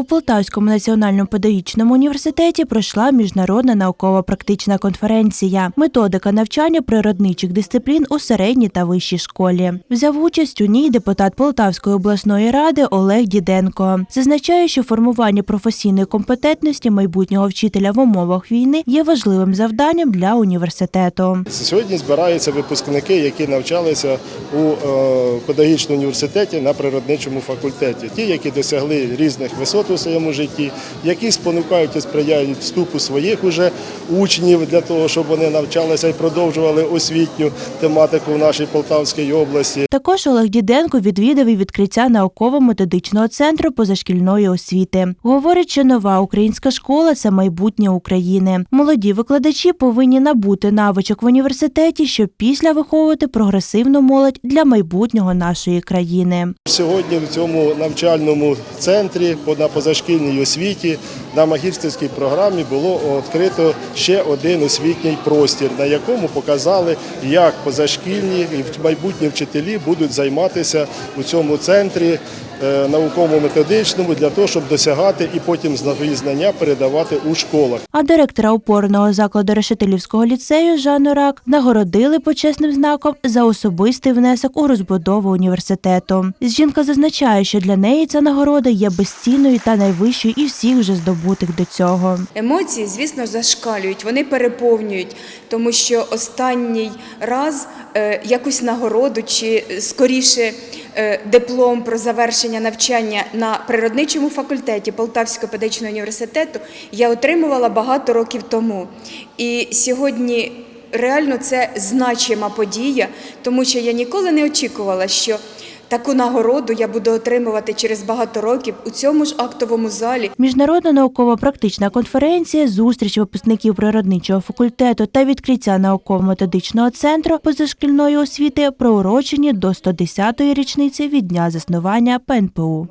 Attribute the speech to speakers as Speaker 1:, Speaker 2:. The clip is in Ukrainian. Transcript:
Speaker 1: У Полтавському національному педагогічному університеті пройшла міжнародна науково-практична конференція Методика навчання природничих дисциплін у середній та вищій школі. Взяв участь у ній депутат Полтавської обласної ради Олег Діденко. Зазначає, що формування професійної компетентності майбутнього вчителя в умовах війни є важливим завданням для університету.
Speaker 2: Сьогодні збираються випускники, які навчалися у е, педагогічному університеті на природничому факультеті. Ті, які досягли різних висот у своєму житті, які спонукають і сприяють вступу своїх уже учнів для того, щоб вони навчалися і продовжували освітню тематику в нашій Полтавській області.
Speaker 1: Також Олег Діденко відвідав і відкриття науково-методичного центру позашкільної освіти. Говорить, що нова українська школа це майбутнє України. Молоді викладачі повинні набути навичок в університеті, щоб після виховувати прогресивну молодь для майбутнього нашої країни.
Speaker 2: Сьогодні в цьому навчальному центрі на позашкільній освіті. На магістерській програмі було відкрито ще один освітній простір, на якому показали, як позашкільні і майбутні вчителі будуть займатися у цьому центрі науково-методичному для того, щоб досягати і потім свої знання передавати у школах.
Speaker 1: А директора опорного закладу Решетилівського ліцею Жанну Рак нагородили почесним знаком за особистий внесок у розбудову університету. Жінка зазначає, що для неї ця нагорода є безцінною та найвищою із всіх вже здобутих до цього.
Speaker 3: Емоції, звісно, зашкалюють, вони переповнюють, тому що останній раз е, якусь нагороду чи е, скоріше е, диплом про завершення навчання на природничому факультеті Полтавського педагогічного університету я отримувала багато років тому. І сьогодні реально це значима подія, тому що я ніколи не очікувала, що таку нагороду я буду отримувати через багато років у цьому ж актовому залі.
Speaker 1: Міжнародна науково-практична конференція, зустріч випускників природничого факультету та відкриття науково-методичного центру позашкільної освіти приурочені до 110-ї річниці від дня заснування ПНПУ.